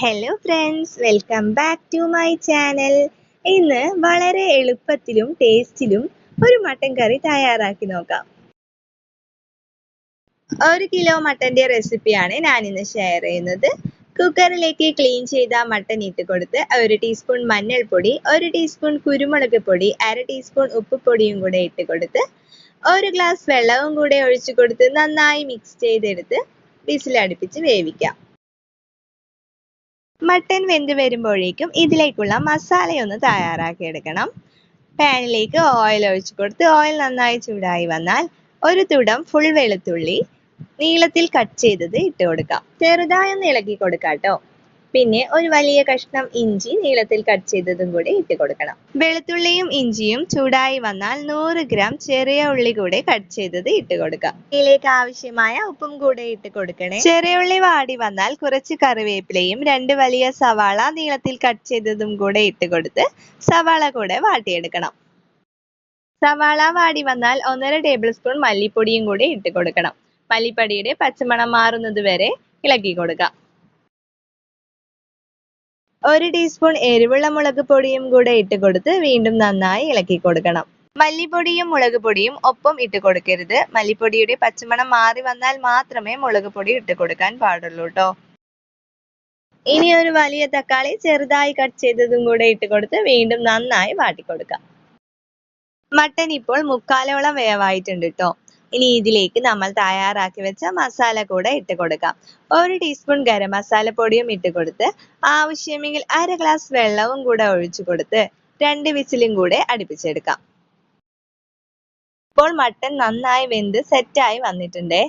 Hello friends welcome back to my channel ഇന്ന് വളരെ എളുപ്പത്തിലും ടേസ്റ്റിലും ഒരു മട്ടൻ കറി തയ്യാറാക്കി നോക്കാം. ഒരു കിലോ മട്ടന്റെ റെസിപ്പിയാണ് ഞാൻ ഇന്ന് ഷെയർ ചെയ്യുന്നത്. കുക്കറിലേക്ക് ക്ലീൻ ചെയ്ത മട്ടൻ ഇട്ട് കൊടുത്ത് ഒരു ടീസ്പൂൺ മഞ്ഞൾപ്പൊടി ഒരു ടീസ്പൂൺ കുരുമുളക് പൊടി അര ടീസ്പൂൺ ഉപ്പുപൊടിയും കൂടെ ഇട്ട് കൊടുത്ത് ഒരു ഗ്ലാസ് വെള്ളവും കൂടെ ഒഴിച്ചു കൊടുത്ത് നന്നായി മിക്സ് ചെയ്തെടുത്ത് വിസിലടുപ്പിച്ച് വേവിക്കാം. മട്ടൻ വെന്ത് വരുമ്പോഴേക്കും ഇതിലേക്കുള്ള മസാലയൊന്ന് തയ്യാറാക്കി എടുക്കണം പാനിലേക്ക് ഓയിൽ ഒഴിച്ചു കൊടുത്ത് ഓയിൽ നന്നായി ചൂടായി വന്നാൽ ഒരു തുടം ഫുൾ വെളുത്തുള്ളി നീളത്തിൽ കട്ട് ചെയ്തത് ഇട്ട് കൊടുക്കാം. ചെറുതായി ഒന്ന് ഇളക്കി കൊടുക്കാം കേട്ടോ പിന്നെ ഒരു വലിയ കഷ്ണം ഇഞ്ചി നീളത്തിൽ കട്ട് ചെയ്തതും കൂടി ഇട്ട് കൊടുക്കണം. വെളുത്തുള്ളിയും ഇഞ്ചിയും ചൂടായി വന്നാൽ നൂറ് ഗ്രാം ചെറിയ ഉള്ളി കൂടെ കട്ട് ചെയ്തത് ഇട്ട് കൊടുക്കാം. ഇതിലേക്ക് ആവശ്യമായ ഉപ്പും കൂടെ ഇട്ട് കൊടുക്കണേ. ചെറിയ ഉള്ളി വാടി വന്നാൽ കുറച്ച് കറിവേപ്പിലയും രണ്ട് വലിയ സവാള നീളത്തിൽ കട്ട് ചെയ്തതും കൂടെ ഇട്ട് കൊടുത്ത് സവാള കൂടെ വാട്ടിയെടുക്കണം. സവാള വാടി വന്നാൽ ഒന്നര ടേബിൾ സ്പൂൺ മല്ലിപ്പൊടിയും കൂടി ഇട്ട് കൊടുക്കണം. മല്ലിപ്പൊടിയുടെ പച്ചമണം മാറുന്നത് വരെ ഇളക്കി കൊടുക്കാം. ഒരു ടീസ്പൂൺ എരിവുള്ള മുളക് പൊടിയും കൂടെ ഇട്ട് കൊടുത്ത് വീണ്ടും നന്നായി ഇളക്കി കൊടുക്കണം. മല്ലിപ്പൊടിയും മുളക് പൊടിയും ഒപ്പം ഇട്ട് കൊടുക്കരുത്. മല്ലിപ്പൊടിയുടെ പച്ചമണം മാറി വന്നാൽ മാത്രമേ മുളക് പൊടി ഇട്ട് കൊടുക്കാൻ പാടുള്ളൂ കേട്ടോ ഇനി ഒരു വലിയ തക്കാളി ചെറുതായി കട്ട് ചെയ്തതും കൂടെ ഇട്ട് കൊടുത്ത് വീണ്ടും നന്നായി വാട്ടിക്കൊടുക്കാം. മട്ടൻ ഇപ്പോൾ മുക്കാലോളം വേവായിട്ടുണ്ട് കേട്ടോ ഇനി ഇതിലേക്ക് നമ്മൾ തയ്യാറാക്കി വെച്ച മസാല കൂടെ ഇട്ട് കൊടുക്കാം. ഒരു ടീസ്പൂൺ ഗരം മസാല പൊടിയും ഇട്ട് കൊടുത്ത് ആവശ്യമെങ്കിൽ അര ഗ്ലാസ് വെള്ളവും കൂടെ ഒഴിച്ചു കൊടുത്ത് രണ്ട് വിസിലും കൂടെ അടുപ്പിച്ചെടുക്കാം. ഇപ്പോൾ മട്ടൻ നന്നായി വെന്ത് സെറ്റായി വന്നിട്ടുണ്ട്.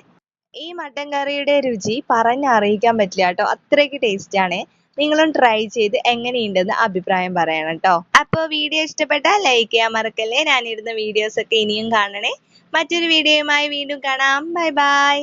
ഈ മട്ടൻ കറിയുടെ രുചി പറഞ്ഞറിയിക്കാൻ പറ്റില്ല കേട്ടോ. അത്രയ്ക്ക് ടേസ്റ്റ് ആണ്. നിങ്ങളും ട്രൈ ചെയ്ത് എങ്ങനെയുണ്ടെന്ന് അഭിപ്രായം പറയണം കേട്ടോ അപ്പോൾ വീഡിയോ ഇഷ്ടപ്പെട്ടാൽ ലൈക്ക് ചെയ്യാൻ മറക്കല്ലേ. ഞാനിടുന്ന വീഡിയോസ് ഒക്കെ ഇനിയും കാണണേ. മറ്റൊരു വീഡിയോയുമായി വീണ്ടും കാണാം. Bye bye